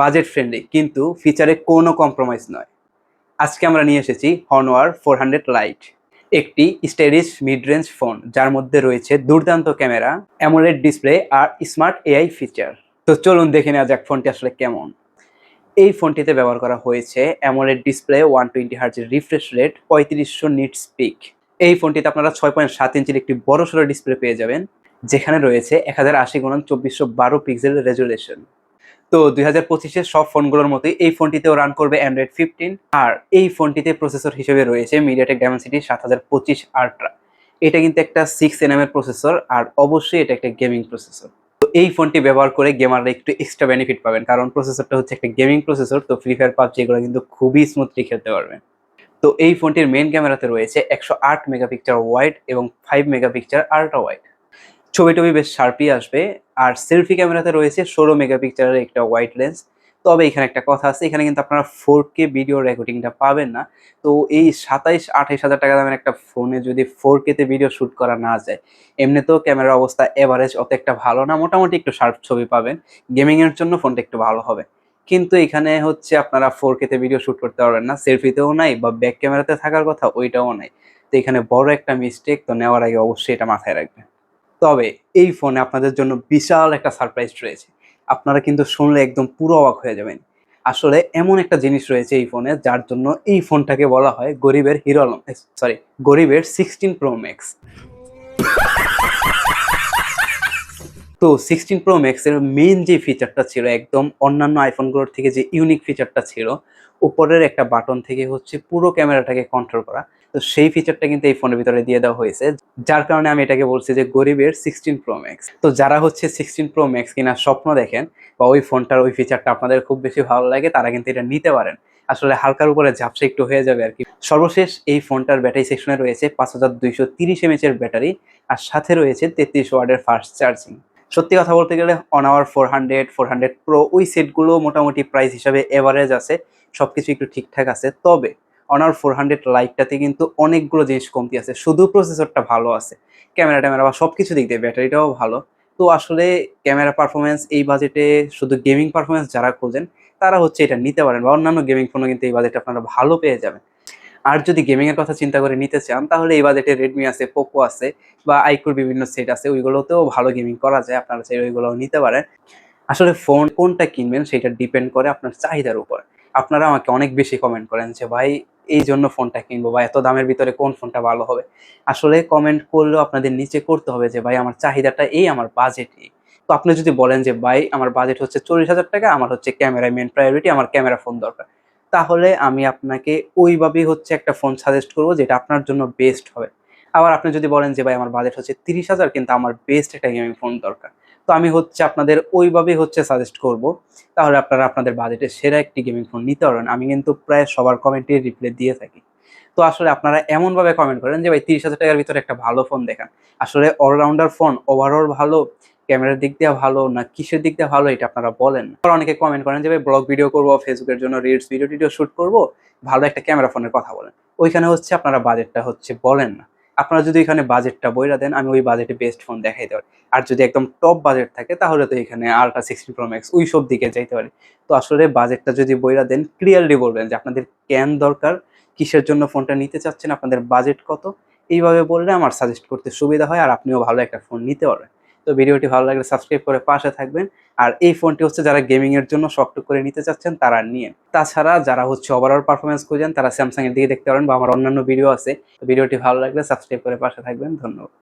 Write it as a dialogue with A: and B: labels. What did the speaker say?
A: Budget friendly কিন্তু ফিচারে কোনো compromise নয়। আজকে আমরা নিয়ে এসেছি হনওয়ার ফোর হান্ড্রেড লাইট একটি স্টাইলিশ মিড রেঞ্জ ফোন যার মধ্যে রয়েছে দুর্দান্ত ক্যামেরা অ্যামোলেড ডিসপ্লে আর স্মার্ট এআই ফিচার তো চলুন দেখে নেওয়া যাক ফোনটি আসলে কেমন। এই ফোনটিতে ব্যবহার করা হয়েছে অ্যামোলেড ডিসপ্লে ওয়ান টোয়েন্টি হার্জের রিফ্রেশ রেট পঁয়ত্রিশশো নিট স্পিক এই ফোনটিতে আপনারা ছয় পয়েন্ট সাত ইঞ্চির একটি বড় সড়ো ডিসপ্লে পেয়ে যাবেন, যেখানে রয়েছে এক হাজার আশি গুণন চব্বিশশো বারো পিক্সেল রেজুলেশন তো দুই হাজার পঁচিশের সব ফোনগুলোর মতোই এই ফোনটিতেও রান করবে অ্যান্ড্রয়েড ফিফটিন আর এই ফোনটিতে প্রসেসর হিসেবে রয়েছে মিডিয়াটেক ডায়মেন্সিটি সাত হাজার পঁচিশ আল্ট্রা এটা কিন্তু একটা সিক্স এনএম এর প্রসেসর আর অবশ্যই এটা একটা গেমিং প্রসেসর তো এই ফোনটি ব্যবহার করে গেমাররা একটু এক্সট্রা বেনিফিট পাবেন কারণ প্রসেসরটা হচ্ছে একটা গেমিং প্রসেসর তো ফ্রি ফায়ার পাবজি এগুলো কিন্তু খুবই স্মুথলি খেলতে পারবেন তো এই ফোনটির মেন ক্যামেরাতে রয়েছে একশো আট মেগাপিক্সেল ওয়াইড এবং ফাইভ মেগাপিক্সেল আল্ট্রা ওয়াইড ছবি টবি বেশ শার্পই আসবে। আর সেলফি ক্যামেরাতে রয়েছে ষোলো মেগাপিক্সেলের একটা ওয়াইড লেন্স তবে এখানে একটা কথা আছে, এখানে কিন্তু আপনারা ফোর কে ভিডিও রেকর্ডিংটা পাবেন না। তো এই সাতাইশ, আঠাইশ হাজার টাকা দামের একটা ফোনে যদি ফোর কেতে ভিডিও শ্যুট করা না যায়, এমনিতেও ক্যামেরার অবস্থা এভারেজ অত একটা ভালো না, মোটামুটি একটু শার্প ছবি পাবেন। গেমিংয়ের জন্য ফোনটা একটু ভালো হবে। কিন্তু এখানে হচ্ছে আপনারা ফোর কেতে ভিডিও শ্যুট করতে পারবেন না সেলফিতেও নাই বা ব্যাক ক্যামেরাতে থাকার কথা ওইটাও নাই। তো এখানে বড় একটা মিস্টেক তো নেওয়ার আগে অবশ্যই এটা মাথায় রাখবেন। তবে এই ফোনে আপনাদের জন্য বিশাল একটা সারপ্রাইজ রয়েছে। আপনারা কিন্তু শুনলে একদম পুরো অবাক হয়ে যাবেন। আসলে এমন একটা জিনিস রয়েছে এই ফোনে যার জন্য এই ফোনটাকে বলা হয় গরিবের হিরো সরি গরিবের সিক্সটিন প্রো ম্যাক্স তো সিক্সটিন প্রো ম্যাক্সের মেইন যে ফিচারটা ছিল, একদম অন্যান্য আইফোনগুলোর থেকে যে ইউনিক ফিচারটা ছিল, উপরের একটা বাটন থেকে হচ্ছে পুরো ক্যামেরাটাকে কন্ট্রোল করা। তো সেই ফিচারটা কিন্তু এই ফোনের ভিতরে দিয়ে দেওয়া হয়েছে, যার কারণে আমি এটাকে বলছি যে গরিবের সিক্সটিন প্রো ম্যাক্স তো যারা হচ্ছে সিক্সটিন প্রো ম্যাক্স কিনা স্বপ্ন দেখেন বা ওই ফোনটার ওই ফিচারটা আপনাদের খুব বেশি ভালো লাগে, তারা কিন্তু এটা নিতে পারেন। আসলে হালকার উপরে ঝাপসা একটু হয়ে যাবে আর কি। সর্বশেষ এই ফোনটার ব্যাটারি সেকশনে রয়েছে পাঁচ হাজার দুইশো তিরিশ এমএচ এর ব্যাটারি আর সাথে রয়েছে তেত্রিশ ওয়ার্ডের ফাস্ট চার্জিং সত্যি কথা বলতে গেলে on our four hundred four hundred pro ওই সেটগুলো মোটামুটি প্রাইস হিসাবে এভারেজ আছে সব কিছু একটু ঠিকঠাক আছে। তবে অনার ফোর হান্ড্রেড লাইটটাতে কিন্তু অনেকগুলো জিনিস কমতি আছে। শুধু প্রসেসরটা ভালো আছে। ক্যামেরা ট্যামেরা বা সব কিছু দিক দিয়ে ব্যাটারিটাও ভালো। তো আসলে ক্যামেরা পারফরমেন্স এই বাজেটে শুধু গেমিং পারফরমেন্স যারা খোঁজেন, তারা হচ্ছে এটা নিতে পারেন বা অন্যান্য গেমিং ফোনও কিন্তু এই বাজেটে আপনারা ভালো পেয়ে যাবেন। আর যদি গেমিংয়ের কথা চিন্তা করে নিতে চান, তাহলে এই বাজেটে রেডমি আছে পোকো আছে বা আইকুর বিভিন্ন সেট আছে, ওইগুলোতেও ভালো গেমিং করা যায়। আপনারা চাই ওইগুলোও নিতে পারেন। আসলে ফোন কোনটা কিনবেন, সেটা ডিপেন্ড করে আপনার চাহিদার উপর। আপনারা আমাকে অনেক বেশি কমেন্ট করেন যে, ভাই এই জন্য ফোনটা কিনবো বা এত দামের ভিতরে কোন ফোনটা ভালো হবে? আসলে কমেন্ট করলেও আপনাদের নিচে করতে হবে যে, ভাই, আমার চাহিদাটা এই, আমার বাজেট এই। তো আপনি যদি বলেন যে, ভাই, আমার বাজেট হচ্ছে চল্লিশ হাজার টাকা, আমার হচ্ছে ক্যামেরায় মেন প্রায়োরিটি আমার ক্যামেরা ফোন দরকার। তাহলে আমি আপনাকে ওইভাবেই হচ্ছে একটা ফোন সাজেস্ট করব যেটা আপনার জন্য বেস্ট হবে। আবার আপনি যদি বলেন যে, ভাই, আমার বাজেট হচ্ছে তিরিশ হাজার, কিন্তু আমার বেস্ট একটা গেমিং ফোন দরকার। তো আমি হচ্ছে আপনাদের ওইভাবেই হচ্ছে সাজেস্ট করব। তাহলে আপনারা আপনাদের বাজেটে সেরা একটি গেমিং ফোন নিতে পারেন আমি কিন্তু প্রায় সবার কমেন্টে রিপ্লাই দিয়ে থাকি। তো আসলে আপনারা এমনভাবে কমেন্ট করেন যে, ভাই, তিরিশ হাজার টাকার ভিতরে একটা ভালো ফোন দেখান। আসলে অলরাউন্ডার ফোন ওভারঅল ভালো ক্যামেরার দিক দিয়ে ভালো না কিসের দিক দিয়ে ভালো এটা আপনারা বলেন। আবার অনেকে কমেন্ট করেন যে, ভাই ব্লগ ভিডিও করব ফেসবুকের জন্য রিলস ভিডিও টিডিও শুট করব? ভালো একটা ক্যামেরা ফোনের কথা বলেন। ওইখানে হচ্ছে আপনারা বাজেটটা হচ্ছে বলেন না। আপনারা যদি এখানে বাজেটটা বইরা দেন, আমি ওই বাজেটে বেস্ট ফোন দেখাইতে পারি। আর যদি একদম টপ বাজেট থাকে, তাহলে তো এখানে আলট্রা সিক্সটিন প্রো ম্যাক্স ওই সব দিকে যাইতে পারি। তো আসলে বাজেটটা যদি বইরা দেন ক্লিয়ারলি বলবেন যে আপনাদের ক্যান দরকার, কিসের জন্য ফোনটা নিতে চাচ্ছেন, আপনাদের বাজেট কত? এইভাবে বললে আমার সাজেস্ট করতে সুবিধা হয়, আর আপনিও ভালো একটা ফোন নিতে পারবেন। তো ভিডিওটি ভালো লাগলে সাবস্ক্রাইব করে পাশে থাকবেন। আর এই ফোনটি হচ্ছে যারা গেমিং এর জন্য শক্ত করে নিতে চাচ্ছেন, তারা নিয়ে। তাছাড়া যারা হচ্ছে ওভারঅল পারফরমেন্স খুঁজেন, তারা স্যামসাং এর দিকে দেখতে পারেন বা আমার অন্যান্য ভিডিও আছে। তো ভিডিওটি ভালো লাগলে সাবস্ক্রাইব করে পাশে থাকবেন। ধন্যবাদ।